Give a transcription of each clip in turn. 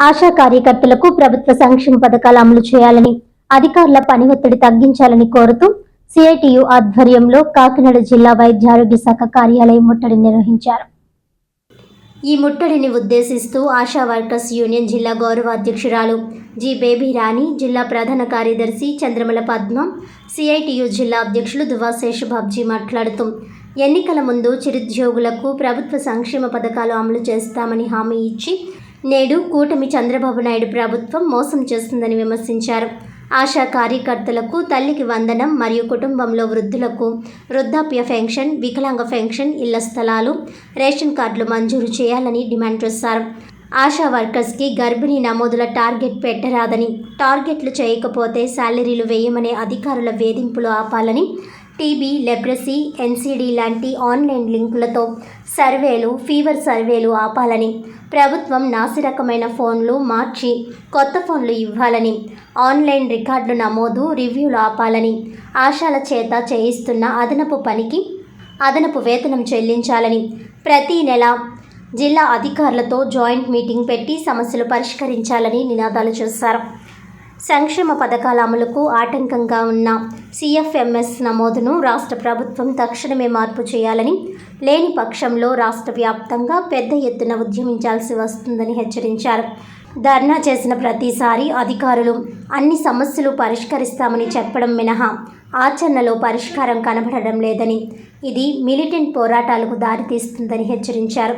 ఆశా కార్యకర్తలకు ప్రభుత్వ సంక్షేమ పథకాలు అమలు చేయాలని అధికారుల పని ఒత్తిడి తగ్గించాలని కోరుతూ సిఐటియు ఆధ్వర్యంలో కాకినాడ జిల్లా వైద్య ఆరోగ్య శాఖ కార్యాలయం ముట్టడి నిర్వహించారు. ఈ ముట్టడిని ఉద్దేశిస్తూ ఆశా వర్కర్స్ యూనియన్ జిల్లా గౌరవ అధ్యక్షురాలు జి బేబీ రాణి జిల్లా ప్రధాన కార్యదర్శి చంద్రమల పద్మం సిఐటియు జిల్లా అధ్యక్షులు దువా శేషబాబ్జీ మాట్లాడుతూ ఎన్నికల ముందు చిరుద్యోగులకు ప్రభుత్వ సంక్షేమ పథకాలు అమలు చేస్తామని హామీ ఇచ్చి నేడు కూటమి చంద్రబాబు నాయుడు ప్రభుత్వం మోసం చేస్తుందని విమర్శించారు. ఆశా కార్యకర్తలకు తల్లికి వందనం మరియు కుటుంబంలో వృద్ధులకు వృద్ధాప్య పెన్షన్ వికలాంగ పెన్షన్ ఇళ్ళ స్థలాలు రేషన్ కార్డులు మంజూరు చేయాలని డిమాండ్ చేశారు. ఆశా వర్కర్స్కి గర్భిణీ నమోదుల టార్గెట్ పెట్టరాదని టార్గెట్లు చేయకపోతే శాలరీలు వేయమనే అధికారుల వేధింపులు ఆపాలని టీబీ లెబ్రసీ ఎన్సీడీ లాంటి ఆన్లైన్ లింకులతో సర్వేలు ఫీవర్ సర్వేలు ఆపాలని ప్రభుత్వం నాసిరకమైన ఫోన్లు మార్చి కొత్త ఫోన్లు ఇవ్వాలని ఆన్లైన్ రికార్డులు నమోదు రివ్యూలు ఆపాలని ఆశాల చేత చేయిస్తున్న అదనపు పనికి అదనపు వేతనం చెల్లించాలని ప్రతి నెల జిల్లా అధికారులతో జాయింట్ మీటింగ్ పెట్టి సమస్యలు పరిష్కరించాలని నినాదాలు చేశారు. సంక్షేమ పథకాల అమలుకు ఆటంకంగా ఉన్న సిఎఫ్ఎంఎస్ నమోదును రాష్ట్ర ప్రభుత్వం తక్షణమే మార్పు చేయాలని లేని పక్షంలో రాష్ట్ర వ్యాప్తంగా పెద్ద ఎత్తున ఉద్యమించాల్సి వస్తుందని హెచ్చరించారు. ధర్నా చేసిన ప్రతిసారి అధికారులు అన్ని సమస్యలు పరిష్కరిస్తామని చెప్పడం మినహా ఆచరణలో పరిష్కారం కనబడడం లేదని ఇది మిలిటెంట్ పోరాటాలకు దారితీస్తుందని హెచ్చరించారు.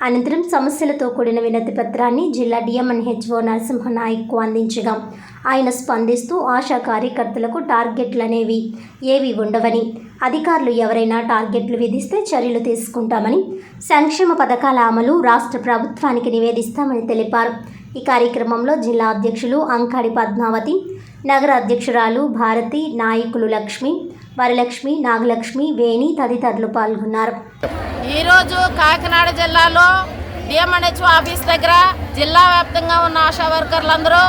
అనంతరం సమస్యలతో కూడిన వినతి పత్రాన్ని జిల్లా డిఎంఎన్ హెచ్ఓ నరసింహనాయక్కు అందించగా ఆయన స్పందిస్తూ ఆశా కార్యకర్తలకు టార్గెట్లు అనేవి ఏవి ఉండవని అధికారులు ఎవరైనా టార్గెట్లు విధిస్తే చర్యలు తీసుకుంటామని సంక్షేమ పథకాల అమలు రాష్ట్ర ప్రభుత్వానికి నివేదిస్తామని తెలిపారు. ఈ కార్యక్రమంలో జిల్లా అధ్యక్షులు అంకాడి పద్మావతి నగర అధ్యక్షురాలు భారతి నాయకులు లక్ష్మి వరలక్ష్మి నాగలక్ష్మి వేణి తదితరులు పాల్గొన్నారు. ఈరోజు కాకినాడ జిల్లాలో డిఎంఎన్హెచ్ ఆఫీస్ దగ్గర జిల్లా వ్యాప్తంగా ఉన్న ఆశా వర్కర్లందరూ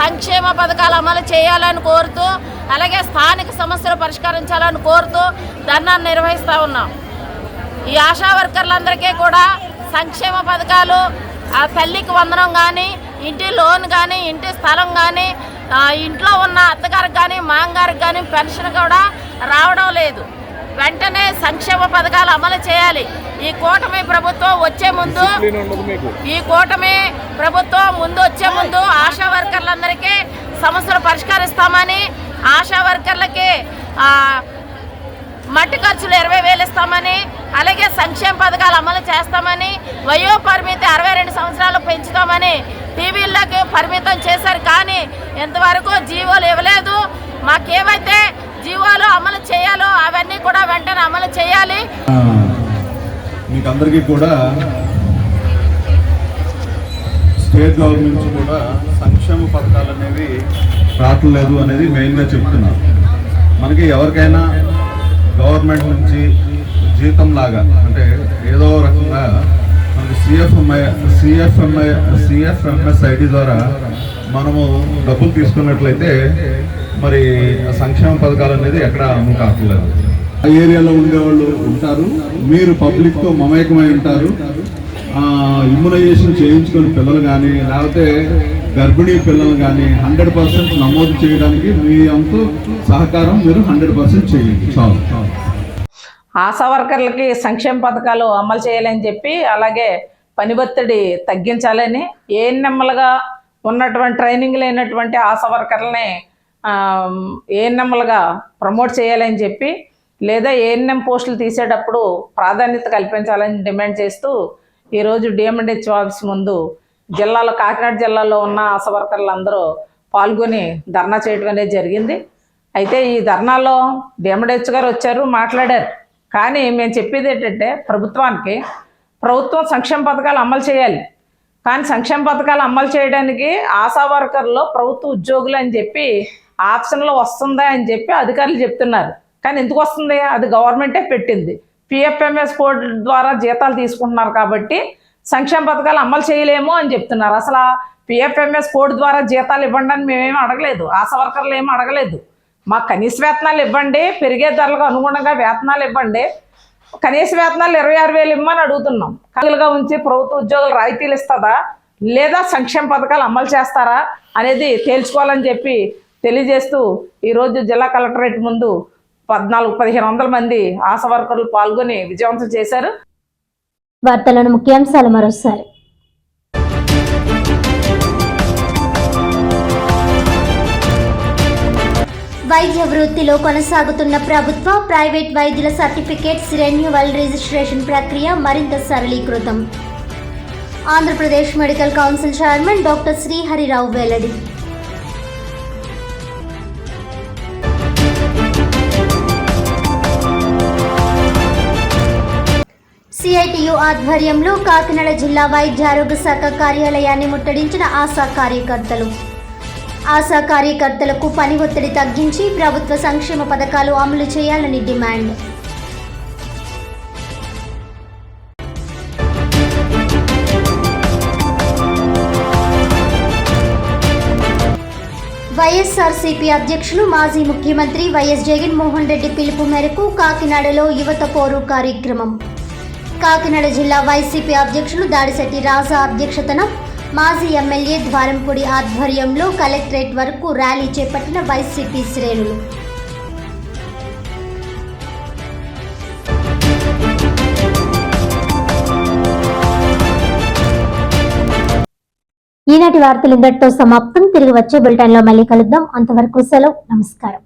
సంక్షేమ పథకాలు అమలు చేయాలని కోరుతూ అలాగే స్థానిక సమస్యలు పరిష్కరించాలని కోరుతూ ధర్నాన్ని నిర్వహిస్తూ ఉన్నాం. ఈ ఆశా వర్కర్లందరికీ కూడా సంక్షేమ పథకాలు ఆ తల్లికి వందనం కానీ ఇంటి లోన్ కానీ ఇంటి స్థలం కానీ ఇంట్లో ఉన్న అత్తగారికి కానీ మాంగారికి కానీ పెన్షన్ కూడా రావడం లేదు. వెంటనే సంక్షేమ పథకాలు అమలు చేయాలి. ఈ కూటమి ప్రభుత్వం వచ్చే ముందు ఈ కూటమి ప్రభుత్వం ముందు వచ్చే ముందు ఆశా వర్కర్లందరికీ సమస్యలు పరిష్కరిస్తామని ఆశా వర్కర్లకి మట్టి ఖర్చులు ఇరవై వేలు ఇస్తామని అలాగే సంక్షేమ పథకాలు అమలు చేస్తామని వయో పరిమితి అరవై రెండు సంవత్సరాలు పెంచుతామని టీవీల్లోకి పరిమితం చేశారు. కానీ ఇంతవరకు జీవోలు ఇవ్వలేదు. మాకేమైతే జీవోలు అమలు చేయాలో అవన్నీ కూడా వెంటనే అమలు చేయాలి. మీకు అందరికీ కూడా స్టేట్ గవర్నమెంట్ నుంచి కూడా సంక్షేమ పథకాలు అనేవి రావట్లేదు అనేది మెయిన్గా చెప్తున్నారు మనకి ఎవరికైనా గవర్నమెంట్ నుంచి జీతం లాగా అంటే ఏదో రకంగా మనకి సిఎఫ్ఎంఐ సిఎఫ్ఎంఐ సిఎఫ్ఎంఎస్ ఐడి ద్వారా మనము డబ్బులు తీసుకున్నట్లయితే మరి సంక్షేమ పథకాలు అనేది ఎక్కడ అమలు కావట్లేదు ఆ ఏరియాలో ఉండేవాళ్ళు ఉంటారు మీరు పబ్లిక్తో మమేకమై ఉంటారు ఇమ్యునైజేషన్ చేయించుకుని పిల్లలు కానీ లేకపోతే గర్భిణీ పిల్లలు కానీ హండ్రెడ్ పర్సెంట్ నమోదు చేయడానికి మీ అంత సహకారం మీరు హండ్రెడ్ పర్సెంట్ చేయండి. చాలు. ఆశా వర్కర్లకి సంక్షేమ పథకాలు అమలు చేయాలని చెప్పి అలాగే పని ఒత్తిడి తగ్గించాలని ఏఎన్ఎంలుగా ఉన్నటువంటి ట్రైనింగ్ లేనటువంటి ఆశా వర్కర్లని ఏఎన్ఎంలుగా ప్రమోట్ చేయాలని చెప్పి లేదా ఏఎన్ఎం పోస్టులు తీసేటప్పుడు ప్రాధాన్యత కల్పించాలని డిమాండ్ చేస్తూ ఈరోజు డిఎండ్హెచ్ ఆఫీస్ ముందు జిల్లాలో కాకినాడ జిల్లాలో ఉన్న ఆశా వర్కర్లు అందరూ పాల్గొని ధర్నా చేయడం అనేది జరిగింది. అయితే ఈ ధర్నాలో డిఎండ్హెచ్ గారు వచ్చారు మాట్లాడారు. కానీ మేము చెప్పేది ఏంటంటే ప్రభుత్వానికి ప్రభుత్వం సంక్షేమ పథకాలు అమలు చేయాలి. కానీ సంక్షేమ పథకాలు అమలు చేయడానికి ఆశా వర్కర్లు ప్రభుత్వ ఉద్యోగులు అని చెప్పి ఆప్షన్లో వస్తుందా అని చెప్పి అధికారులు చెప్తున్నారు. కానీ ఎందుకు వస్తుంది? అది గవర్నమెంటే పెట్టింది. పిఎఫ్ఎంఎస్ కోడ్ ద్వారా జీతాలు తీసుకుంటున్నారు కాబట్టి సంక్షేమ పథకాలు అమలు చేయలేము అని చెప్తున్నారు. అసలు పిఎఫ్ఎంఎస్ కోడ్ ద్వారా జీతాలు ఇవ్వండి అని మేమేమి అడగలేదు. ఆశా వర్కర్లు ఏమీ అడగలేదు. మాకు కనీస వేతనాలు ఇవ్వండి పెరిగే ధరలకు అనుగుణంగా వేతనాలు ఇవ్వండి. కనీస వేతనాలు ఇరవై ఆరు వేలు ఇమ్మని అడుగుతున్నాం. కలుగులుగా ఉంచి ప్రభుత్వ ఉద్యోగులు రాయితీలు ఇస్తుందా? లేదా సంక్షేమ పథకాలు అమలు చేస్తారా? అనేది తేల్చుకోవాలని చెప్పి తెలియజేస్తూ ఈరోజు జిల్లా కలెక్టరేట్ ముందు పద్నాలుగు పదిహేను వందల మంది ఆశా వర్కర్లు పాల్గొని విజయవంతం చేశారు. వార్తలను ముఖ్యాంశాలు మరోసారి. వైద్య వృత్తిలో కొనసాగుతున్న ప్రభుత్వ ప్రైవేట్ వైద్యుల సర్టిఫికేట్స్ రెన్యువల్ రిజిస్ట్రేషన్ ప్రక్రియ మరింత సరళీకృతం. Andhra Pradesh medical council chairman doctor Sriharirao వెల్లడి. సిఐటియు ఆధ్వర్యంలో కాకినాడ జిల్లా వైద్య ఆరోగ్య శాఖ కార్యాలయాన్ని ముట్టడించిన ఆశా కార్యకర్తలు. ఆశా కార్యకర్తలకు పని ఒత్తిడి తగ్గించి ప్రభుత్వ సంక్షేమ పథకాలు అమలు చేయాలని డిమాండ్. వైఎస్ఆర్సీపీ అధ్యక్షులు మాజీ ముఖ్యమంత్రి వైఎస్ జగన్మోహన్ రెడ్డి పిలుపు మేరకు కాకినాడలో యువత పోరు కార్యక్రమం. కాకినాడ జిల్లా వైసీపీ అధ్యక్షులు దాడిశెట్టి రాజా అధ్యక్షతన మాజీ ఎమ్మెల్యే ద్వారంపూడి ఆధ్వర్యంలో కలెక్టరేట్ వరకు ర్యాలీ చేపట్టిన వైసీపీ శ్రేణులు. ఈనాటి వార్తలు ఇంతటితో సమాప్తం. తిరిగి వచ్చే బులెటిన్లో మళ్ళీ కలుద్దాం. అంతవరకు సెలవు. నమస్కారం.